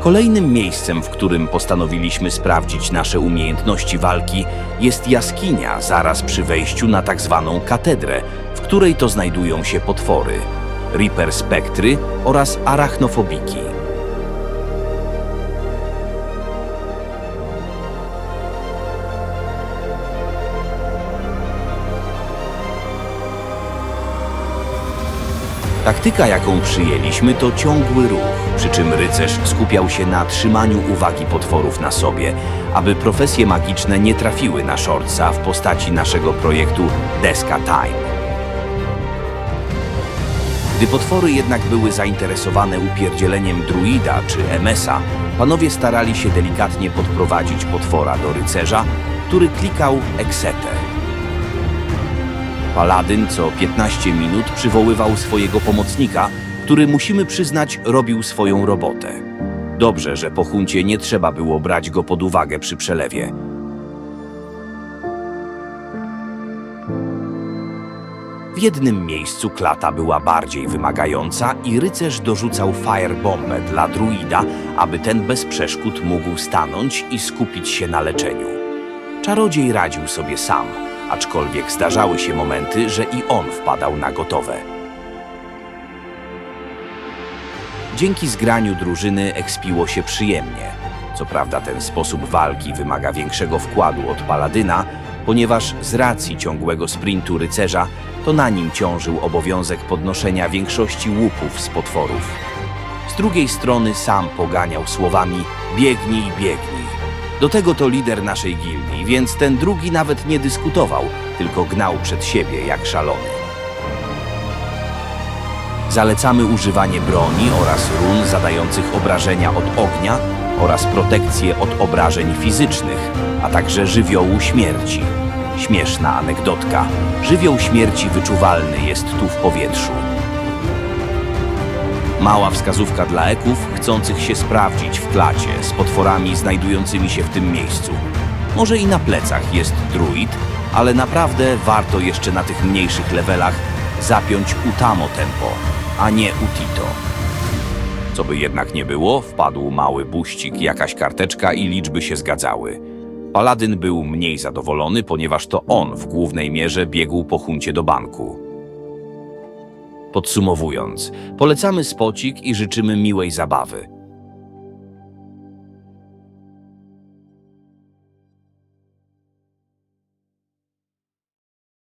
Kolejnym miejscem, w którym postanowiliśmy sprawdzić nasze umiejętności walki, jest jaskinia zaraz przy wejściu na tak zwaną katedrę, w której to znajdują się potwory, Reaper Spektry oraz Arachnofobiki. Taktyka, jaką przyjęliśmy, to ciągły ruch, przy czym rycerz skupiał się na trzymaniu uwagi potworów na sobie, aby profesje magiczne nie trafiły na Shortsa w postaci naszego projektu Deska Time. Gdy potwory jednak były zainteresowane upierdzieleniem druida czy MS-a, panowie starali się delikatnie podprowadzić potwora do rycerza, który klikał Exete. Paladyn co 15 minut przywoływał swojego pomocnika, który musimy przyznać robił swoją robotę. Dobrze, że po huncie nie trzeba było brać go pod uwagę przy przelewie. W jednym miejscu klata była bardziej wymagająca i rycerz dorzucał firebombę dla druida, aby ten bez przeszkód mógł stanąć i skupić się na leczeniu. Czarodziej radził sobie sam, aczkolwiek zdarzały się momenty, że i on wpadał na gotowe. Dzięki zgraniu drużyny ekspiło się przyjemnie. Co prawda ten sposób walki wymaga większego wkładu od paladyna, ponieważ z racji ciągłego sprintu rycerza to na nim ciążył obowiązek podnoszenia większości łupów z potworów. Z drugiej strony sam poganiał słowami biegnij, biegnij. Do tego to lider naszej gildii, więc ten drugi nawet nie dyskutował, tylko gnał przed siebie jak szalony. Zalecamy używanie broni oraz run zadających obrażenia od ognia oraz protekcję od obrażeń fizycznych, a także żywiołu śmierci. Śmieszna anegdotka. Żywioł śmierci wyczuwalny jest tu w powietrzu. Mała wskazówka dla eków chcących się sprawdzić w klacie z potworami znajdującymi się w tym miejscu. Może i na plecach jest druid, ale naprawdę warto jeszcze na tych mniejszych levelach zapiąć Utamo tempo, a nie Utito. Co by jednak nie było, wpadł mały buścik, jakaś karteczka i liczby się zgadzały. Paladyn był mniej zadowolony, ponieważ to on w głównej mierze biegł po huncie do banku. Podsumowując, polecamy spocik i życzymy miłej zabawy.